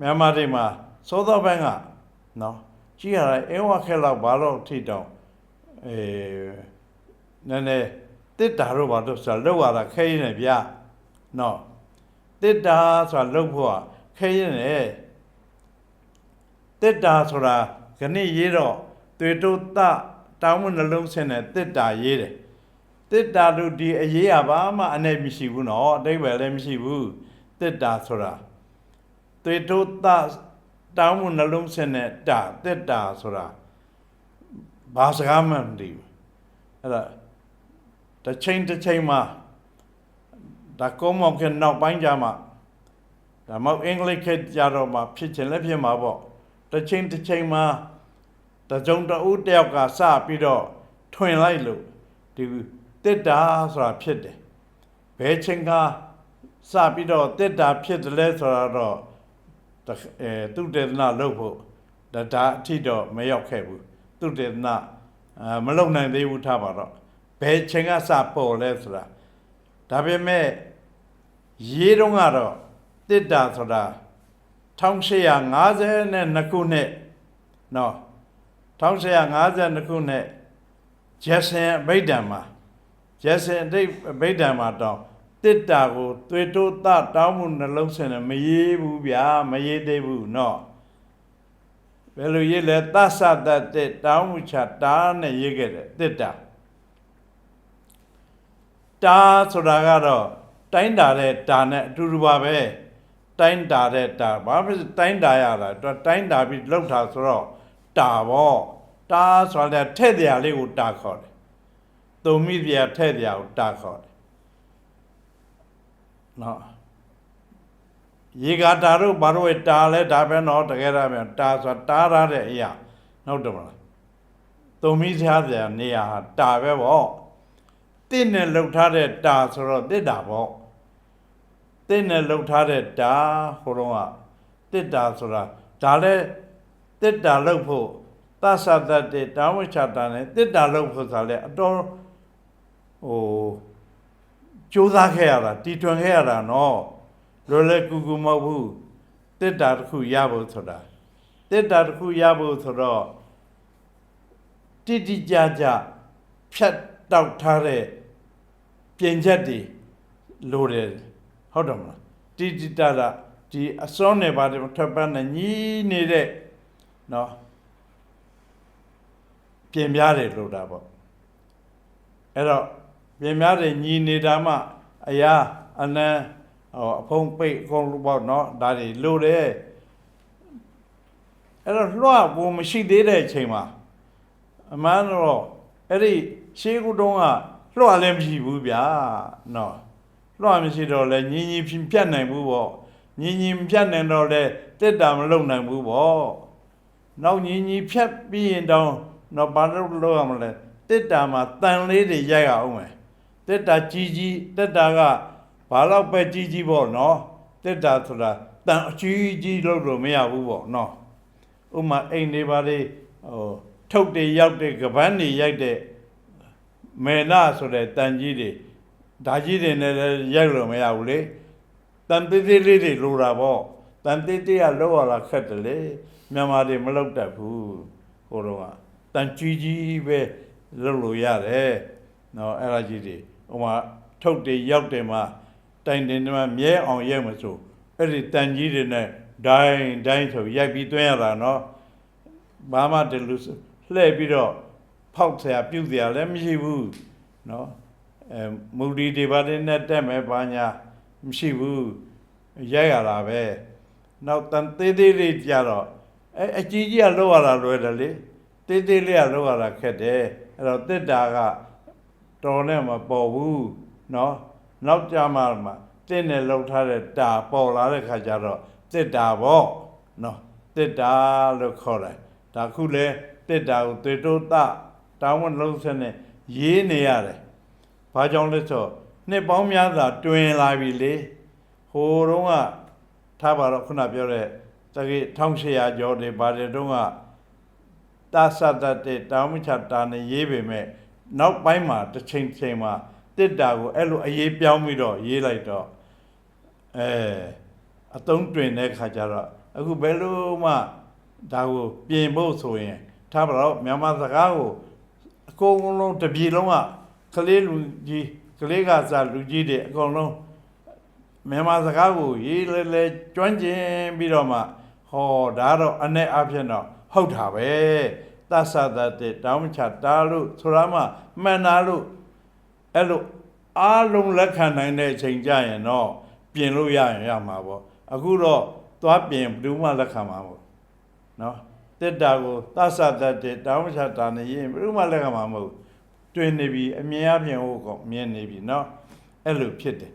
မြန်မာပြည်မှာစောသောဘန်းကနော်ကြည့်ရတာအင်းဝခဲလောက်ဘာလို့ထိတောင်အဲနည်းနည်းတစ်တာတော့ဘာလို့ဆိုတော့လောက်ရတာခဲရင်းနေဗျနော်တစ်တာဆိုတာလောက်ဖို့ကခဲရင်းနေတစ်တာဆိုတာခဏရေးတော့တွေ့တုတတောင်းမနှလုံးဆင်းတဲ့တစ်တာရေးတယ်တစ်တာတို့ဒီအရေးကဘာမှအနေမရှိဘူးနော်အတိတ်ပဲလည်းမရှိဘူးတစ်တာဆိုတာ သေတုတတောင်းမှုနှလုံးဆင်းနဲ့တာတက်တာဆိုတာဘာစကားမှမသိဘူးအဲ့ဒါတစ်ချိန်တစ်ချိန်မှာဒါကောမောင်ကနောက်ပိုင်းကြမှာဒါမောက်အင်္ဂလိပ်ခေတ်ကြတော့မှဖြစ်ချင်လည်းဖြစ်မှာပေါ့တစ်ချိန်တစ်ချိန်မှာတကြုံတဦးတယောက်ကစပြီးတော့ထွင်လိုက်လို့ဒီတက်တာဆိုတာဖြစ်တယ်ဘယ်ချိန်ကစပြီးတော့တက်တာဖြစ်တယ်လဲဆိုတာတော့တခအဲ သူတေသနာလုပ်ဖို့ဒါဒါအထိတော့မရောက်ခဲ့ဘူးသူတေသနာအာမလုပ်နိုင်သေးဘူးထားပါတော့ဘယ်ချိန်ကစပေါ်လဲဆိုတာဒါပေမဲ့ရေးတော့ကတော့တစ်တာဆိုတာ1852ခုနှစ်နော်1852ခုနှစ်ဂျက်ဆင်အဘိဓမ္မာဂျက်ဆင်အတိတ်အဘိဓမ္မာတော့ တစ်တာကိုသွေတိုးတတောင်းမှုနှလုံးဆင်တယ်မရေးဘူးဗျာမရေးသေးဘူးနော်ဘယ်လိုရေးလဲသသတတ်တဲ့တောင်းမှုချတာနဲ့ရေးခဲ့တယ်တစ်တာတာဆိုတာကတော့တိုင်းတာတဲ့တာနဲ့အတူတူပါပဲတိုင်းတာတဲ့တာဘာဖြစ်လို့တိုင်းတာရတာသူကတိုင်းတာပြီးလှုပ်တာဆိုတော့တာပေါ့တာဆိုတာထည့်တရားလေးကိုတာခေါ်တယ်သုံးမိတရားထည့်တရားကိုတာခေါ်တယ် နော်ရေကာတာတို့ဘာလို့တာလဲဒါပဲတော့တကယ်တော့ပြန်တာဆိုတာတားရတဲ့အရာဟုတ်တယ်မလားသုံးမိစားစရာနေရာဟာတာပဲပေါ့တင့်နဲ့လှုပ်ထားတဲ့တာဆိုတော့တစ်တာပေါ့တင့်နဲ့လှုပ်ထားတဲ့တာဟိုတော့ကတစ်တာဆိုတာဒါလဲတစ်တာလှုပ်ဖို့သသတတ်တဲ့တာဝိချတာနဲ့တစ်တာလှုပ်ဖို့ဆိုတာလဲအတော်ဟို ကြိုးစားခဲ့ရတာတီထွင်ခဲ့ရတာနော်လွယ်လွယ်ကူကူမဟုတ်ဘူးတစ်တာတစ်ခုရဖို့ဆိုတာတစ်တာတစ်ခုရဖို့ဆိုတော့တိတိကျကျဖြတ်တောက်ထားတဲ့ပြင်ချက်တွေလိုတယ်ဟုတ်တယ်မလားတိတိတတာဒီအစွန်းနဲ့ပါတယ်ထပ်ပန်းနဲ့ညီးနေတဲ့နော်ပြင်ပြားတယ်လို့တာပေါ့အဲ့တော့ ပြင်များတွေညီနေတာမှအရာအနံဟောအဖုံးပိတ်အကုန်လို့ပေါ့နော်ဒါတွေလိုတယ်အဲ့တော့လွှတ်ဖို့မရှိသေးတဲ့အချိန်မှာအမှန်တော့အဲ့ဒီရှေးကုတုံးကလွှတ်လည်းမရှိဘူးဗျာနော်လွှတ်မရှိတော့လဲညီညီဖြပြတ်နိုင်ဘူးပေါ့ညီညီမပြတ်နိုင်တော့လဲတက်တာမလုံနိုင်ဘူးပေါ့နောက်ညီညီဖြတ်ပြီးရင်တောင်းတော့ဘာလို့လုပ်ရမလဲတစ်တာမှာတန်လေးတွေရိုက်ရအောင်မယ် တစ်တာကြီးကြီးတစ်တာကဘာလို့ပဲကြီးကြီးပေါ့နော်တစ်တာဆိုတာတန်အကြီးကြီးလို့လို့မရဘူးပေါ့နော်ဥမာအိမ်တွေပါလေဟိုထုတ်တွေရောက်တဲ့ကပန်းတွေရိုက်တဲ့မေနာဆိုတဲ့တန်ကြီးတွေဒါကြီးတွေနဲ့လည်းရိုက်လို့မရဘူးလေတန်သေးသေးလေးတွေလိုတာပေါ့တန်သေးသေးကလောက်ရတာခက်တယ်လေမြန်မာတွေမလောက်တတ်ဘူးဟိုတော့ကတန်ကြီးကြီးပဲလုပ်လို့ရတယ်နော်အဲ့ဒါကြီးတွေ ဟိုမှာထုတ်တယ်ရောက်တယ်မှာတိုင်တင်တယ်မှာမြဲအောင်ရိုက်မဆိုအဲ့ဒီတန်ကြီးတွေနဲ့ဒိုင်းဒိုင်းဆိုရိုက်ပြီးတွင်းရတာနော်ဘာမှတလူလှည့်ပြီးတော့ဖောက်ဆရာပြုတ်ဆရာလည်းမရှိဘူးနော်အဲမူဒီဒီပါတဲ့နဲ့တက်မယ်ဘာညာမရှိဘူးရိုက်ရတာပဲနောက်တန်သေးသေးလေးကြတော့အဲအကြီးကြီးကလောက်ရတာလွယ်တယ်လေတေးသေးလေးကလောက်ရတာခက်တယ်အဲ့တော့တစ်တာက တော်နဲ့မပေါ်ဘူးเนาะနောက်ကြမှာမှာတစ်နဲ့လောက်ထားတဲ့တာပေါ်လာတဲ့ခါကျတော့တစ်တာပေါ့เนาะတစ်တာလို့ခေါ်တယ်ဒါခုလဲတစ်တာကိုတေတိုးတတောင်းဝန်လုံးစနဲ့ရေးနေရတယ်ဘာကြောင့်လဲဆိုနှစ်ပေါင်းများစွာတွင်လာပြီလေဟိုတုန်းကထားပါတော့ခုနပြောတဲ့တကယ်1800ကျော်တွေပါတယ်တုန်းက တာသတတ်တဲ့တောင်းမချတာနဲ့ရေးပေမဲ့ နောက်ပိုင်းမှာတစ်ချိန်ချိန်မှာတစ်တာကိုအဲ့လိုအရေးပြောင်းပြီးတော့ရေးလိုက်တော့အဲအသုံးတွင်တဲ့ခါကျတော့အခုဘယ်လိုမှဒါကိုပြင်ဖို့ဆိုရင်ထားပါတော့မြန်မာစကားကိုအကုန်လုံးတစ်ပြည်လုံးကကလေးလူကြီးကလေးကစားလူကြီးတွေအကုန်လုံးမြန်မာစကားကိုရေးလဲလဲကျွမ်းကျင်ပြီးတော့မှဟောဒါတော့အ내အဖြစ်တော့ဟုတ်တာပဲ သစ္စာတတ်တဲ့တောင်းချတာလို့ဆိုရမှမှန်တာလို့အဲ့လိုအားလုံးလက်ခံနိုင်တဲ့အချိန်ကြရင်တော့ပြင်လို့ရရင်ရမှာပေါ့အခုတော့သွားပြင်ဘယ်သူမှလက်ခံမှာမဟုတ်နော်တက်တာကိုသစ္စာတတ်တဲ့တောင်းချတာနေရင်ဘယ်သူမှလက်ခံမှာမဟုတ်တွင်နေပြီအမြင်အပြင်ဟုတ်ကောမြင်နေပြီနော်အဲ့လိုဖြစ်တယ်